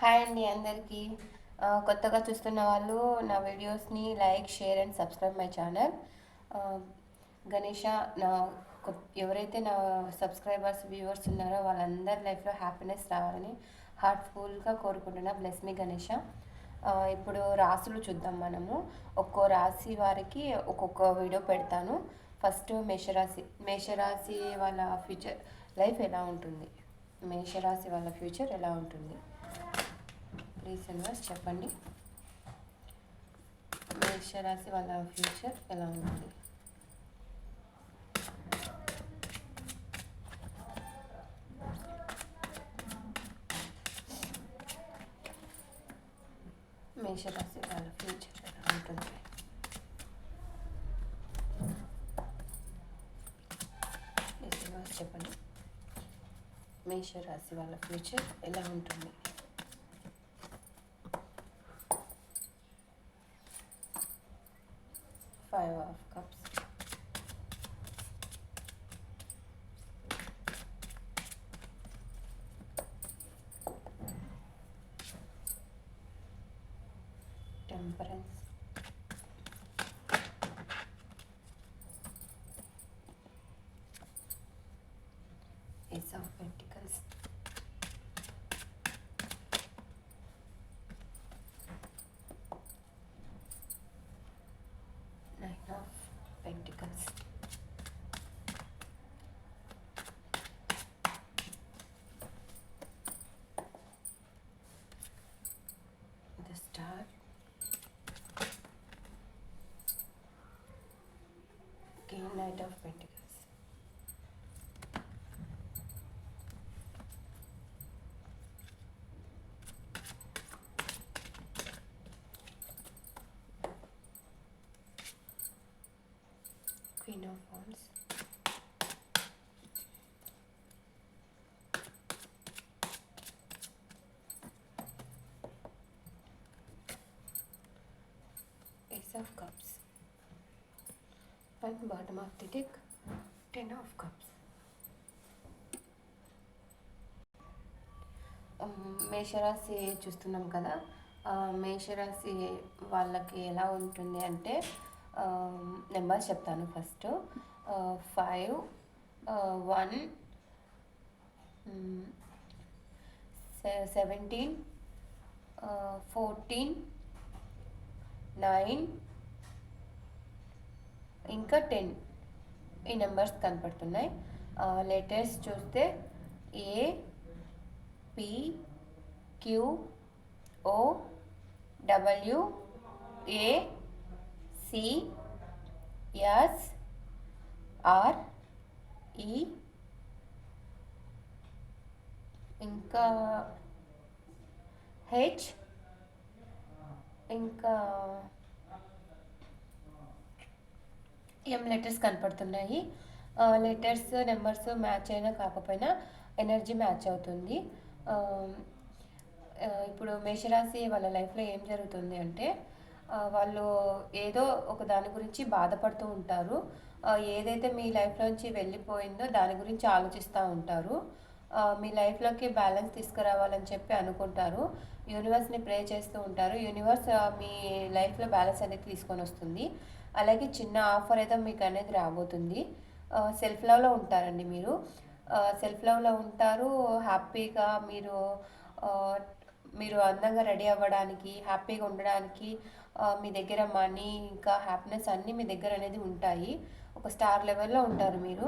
Hi అండి అందరికీ. కొత్తగా చూస్తున్న వాళ్ళు నా వీడియోస్ని like share and subscribe my channel. Ganesha నా ఎవరైతే నా సబ్స్క్రైబర్స్ వ్యూవర్స్ ఉన్నారో వాళ్ళందరి లైఫ్లో హ్యాపీనెస్ రావాలని హార్ట్ఫుల్గా కోరుకుంటున్నా. Bless me Ganesha. ఇప్పుడు రాసులు చూద్దాం మనము. ఒక్కో రాశి వారికి ఒక్కొక్క వీడియో పెడతాను. ఫస్ట్ మేషరాశి మేషరాశి వాళ్ళ ఫ్యూచర్ లైఫ్ ఎలా ఉంటుంది? మేషరాశి వాళ్ళ ఫ్యూచర్ ఎలా ఉంటుంది? ప్లీజ్ యూనివర్స్ చెప్పండి. మేషరాశి వాళ్ళ ఫ్యూచర్ ఎలా ఉంటుంది? మేషరాశి వాళ్ళ ఫ్యూచర్ ఎలా ఉంటుంది? చెప్పండి. మేషరాశి వాళ్ళ ఫ్యూచర్ ఎలా ఉంటుంది? Five of cups temperance ace of pentacles Knight of Pentacles. Queen of Wands. Ace of Cups. And bottom of the deck 10 of cups. మేషరాశి చూస్తున్నాం కదా మేషరాశి వాళ్ళకి ఎలా ఉంటుంది అంటే నెంబర్స్ చెప్తాను first five one seventeen fourteen nine ఇంకా టెన్ ఈ నెంబర్స్ కనపడుతున్నాయి. లెటర్స్ చూస్తే A P Q O W A C S R E. ఇంకా హెచ్ ఇంకా ఎం లెటర్స్ కనపడుతున్నాయి? లెటర్స్ నెంబర్స్ మ్యాచ్ అయినా కాకపోయినా ఎనర్జీ మ్యాచ్ అవుతుంది. ఇప్పుడు మేషరాశి వాళ్ళ లైఫ్లో ఏం జరుగుతుంది అంటే వాళ్ళు ఏదో ఒక దాని గురించి బాధపడుతూ ఉంటారు. ఏదైతే మీ లైఫ్లోంచి వెళ్ళిపోయిందో దాని గురించి ఆలోచిస్తూ ఉంటారు. మీ లైఫ్లోకి బ్యాలెన్స్ తీసుకురావాలని చెప్పి అనుకుంటారు. యూనివర్స్ని ప్రే చేస్తూ ఉంటారు. యూనివర్స్ మీ లైఫ్లో బ్యాలెన్స్ అనేది తీసుకొని వస్తుంది. అలాగే చిన్న ఆఫర్ అయితే మీకు అనేది రాబోతుంది. సెల్ఫ్ లవ్లో ఉంటారండి మీరు. సెల్ఫ్ లవ్లో ఉంటారు. హ్యాపీగా మీరు మీరు అందంగా రెడీ అవ్వడానికి హ్యాపీగా ఉండడానికి మీ దగ్గర మనీ ఇంకా హ్యాపీనెస్ అన్నీ మీ దగ్గర అనేది ఉంటాయి. ఒక స్టార్ లెవెల్లో ఉంటారు మీరు.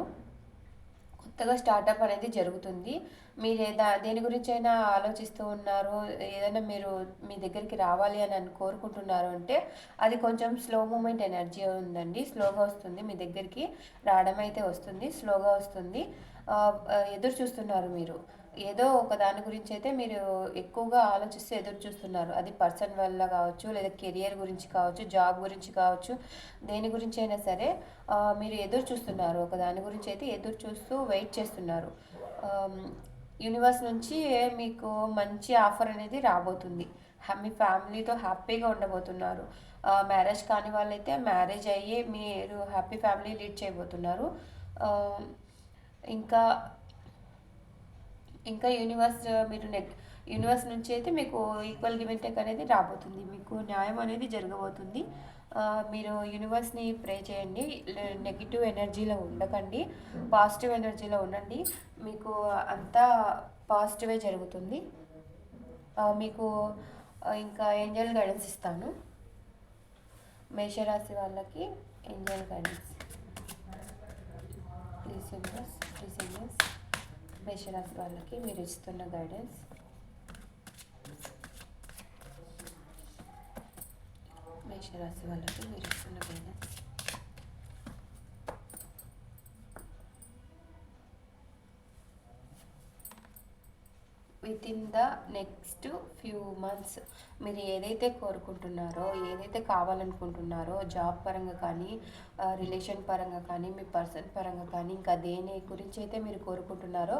కొత్తగా స్టార్టప్ అనేది జరుగుతుంది. మీరు ఏదా దేని గురించి అయినా ఆలోచిస్తూ ఉన్నారు ఏదైనా మీరు మీ దగ్గరికి రావాలి అని అని కోరుకుంటున్నారు అంటే అది కొంచెం స్లో మూమెంట్ ఎనర్జీ ఉందండి. స్లోగా వస్తుంది. మీ దగ్గరికి రావడం అయితే వస్తుంది. స్లోగా వస్తుంది. ఎదురు చూస్తున్నారు మీరు. ఏదో ఒక దాని గురించి అయితే మీరు ఎక్కువగా ఆలోచిస్తే ఎదురు చూస్తున్నారు. అది పర్సన్ వల్ల కావచ్చు లేదా కెరియర్ గురించి కావచ్చు జాబ్ గురించి కావచ్చు దేని గురించి అయినా సరే మీరు ఎదురు చూస్తున్నారు. ఒక దాని గురించి అయితే ఎదురు చూస్తూ వెయిట్ చేస్తున్నారు. యూనివర్స్ నుంచి మీకు మంచి ఆఫర్ అనేది రాబోతుంది. మీ ఫ్యామిలీతో హ్యాపీగా ఉండబోతున్నారు. మ్యారేజ్ కాని వాళ్ళైతే మ్యారేజ్ అయ్యి మీరు హ్యాపీ ఫ్యామిలీ లీడ్ చేయబోతున్నారు. ఇంకా ఇంకా యూనివర్స్ uh, మీరు నెక్ యూనివర్స్ నుంచి అయితే మీకు ఈక్వల్ గివెన్ టెక్ అనేది రాబోతుంది. మీకు న్యాయం అనేది జరగబోతుంది. Uh, మీరు యూనివర్స్ని ప్రే చేయండి. నెగిటివ్ ఎనర్జీలో ఉండకండి. పాజిటివ్ ఎనర్జీలో ఉండండి. మీకు అంతా పాజిటివే జరుగుతుంది. Uh, మీకు ఇంకా ఏంజల్ గైడెన్స్ ఇస్తాను. మేషరాశి వాళ్ళకి angel guidance please universe please universe మేషరాశి వాళ్ళకి మీరు ఇస్తున్న గైడెన్స్ మేషరాశి వాళ్ళకి మీరు ఇస్తున్న guidance with in the next few months మీరు ఏదైతే కోరుకుంటున్నారో ఏదైతే కావాలనుకుంటున్నారో జాబ్ పరంగా కానీ రిలేషన్ పరంగా కానీ మీ పర్సన్ పరంగా కానీ ఇంకా దేని గురించి అయితే మీరు కోరుకుంటున్నారో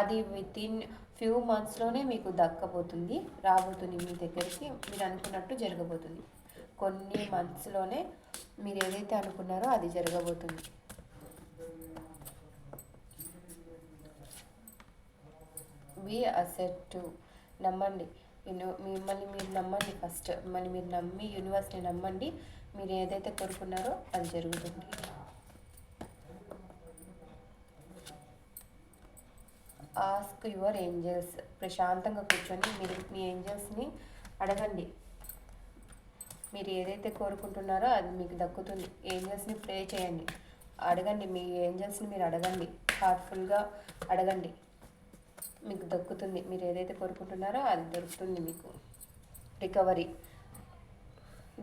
అది విత్ ఇన్ ఫ్యూ మంత్స్లోనే మీకు దక్కబోతుంది రాబోతుంది మీ దగ్గరికి మీరు అనుకున్నట్టు జరగబోతుంది. కొన్ని మంత్స్లోనే మీరు ఏదైతే అనుకున్నారో అది జరగబోతుంది. బీ అసెట్ నమ్మండి. యూనో మిమ్మల్ని మీరు నమ్మండి ఫస్ట్ మిమ్మల్ని మీరు నమ్మి యూనివర్స్ని నమ్మండి. మీరు ఏదైతే కోరుకున్నారో అది జరుగుతుంది. ఆస్క్ యువర్ ఏంజల్స్ ప్రశాంతంగా కూర్చొని మీరు మీ ఏంజల్స్ని అడగండి. మీరు ఏదైతే కోరుకుంటున్నారో అది మీకు దక్కుతుంది. ఏంజల్స్ని ప్రే చేయండి. అడగండి. మీ ఏంజల్స్ని మీరు అడగండి. హార్ట్ఫుల్గా అడగండి. మీకు దక్కుతుంది. మీరు ఏదైతే కోరుకుంటున్నారో అది దొరుకుతుంది మీకు. రికవరీ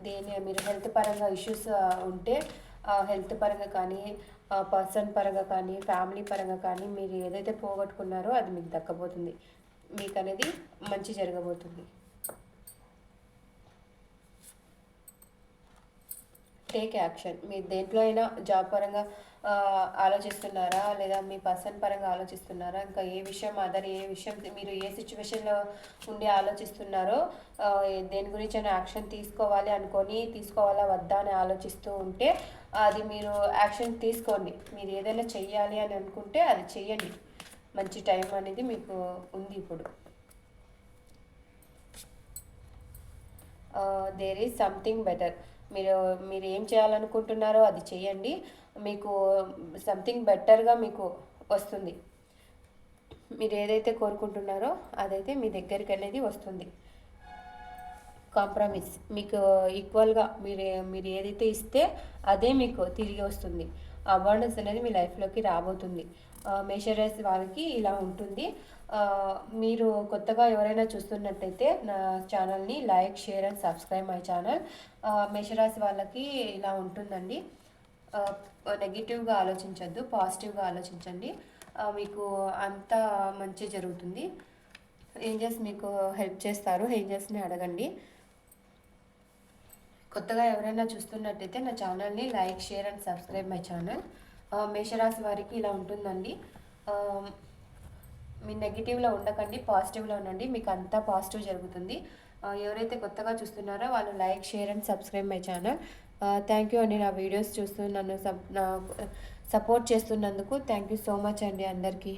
దేని మీరు హెల్త్ పరంగా ఇష్యూస్ ఉంటే హెల్త్ పరంగా కానీ పర్సన్ పరంగా కానీ ఫ్యామిలీ పరంగా కానీ మీరు ఏదైతే పోగొట్టుకున్నారో అది మీకు దక్కబోతుంది. మీకు అనేది మంచి జరగబోతుంది. Take action. మీరు దేంట్లో అయినా జాబ్ పరంగా ఆలోచిస్తున్నారా? లేదా మీ పర్సన్ పరంగా ఆలోచిస్తున్నారా? ఇంకా ఏ విషయం అదర్ ఏ విషయం మీరు ఏ సిచ్యువేషన్లో ఉండి ఆలోచిస్తున్నారో దేని గురించి అయినా యాక్షన్ తీసుకోవాలి అనుకొని తీసుకోవాలా వద్దా అని ఆలోచిస్తూ ఉంటే అది మీరు యాక్షన్ తీసుకోండి. మీరు ఏదైనా చెయ్యాలి అని అనుకుంటే అది చెయ్యండి. మంచి టైం అనేది మీకు ఉంది ఇప్పుడు. There is something better. మీరు మీరు ఏం చేయాలనుకుంటున్నారో అది చేయండి. మీకు సంథింగ్ బెటర్గా మీకు వస్తుంది. మీరు ఏదైతే కోరుకుంటున్నారో అదైతే మీ దగ్గరికి అనేది వస్తుంది. కాంప్రమైజ్ మీకు ఈక్వల్గా మీరు మీరు ఏదైతే ఇస్తే అదే మీకు తిరిగి వస్తుంది. అవార్డెన్స్ అనేది మీ లైఫ్లోకి రాబోతుంది. మేషరాశి వాళ్ళకి ఇలా ఉంటుంది. మీరు కొత్తగా ఎవరైనా చూస్తున్నట్టయితే నా ఛానల్ని like share and subscribe my channel. మేషరాశి వాళ్ళకి ఇలా ఉంటుందండి. నెగిటివ్గా ఆలోచించద్దు పాజిటివ్గా ఆలోచించండి. మీకు అంత మంచి జరుగుతుంది. ఏంజల్స్ మీకు హెల్ప్ చేస్తారు ఏంజల్స్ని అడగండి. కొత్తగా ఎవరైనా చూస్తున్నట్టయితే నా ఛానల్ని like share and subscribe my channel. మేషరాశి వారికి ఇలా ఉంటుందండి. మీ నెగిటివ్లో ఉండకండి పాజిటివ్లో ఉండండి. మీకు అంతా పాజిటివ్ జరుగుతుంది. ఎవరైతే కొత్తగా చూస్తున్నారో వాళ్ళు like share and subscribe my channel. Thank you అండి నా వీడియోస్ చూస్తూ నన్ను సపోర్ట్ చేస్తున్నందుకు. థ్యాంక్ యూ సో మచ్ అండి అందరికీ.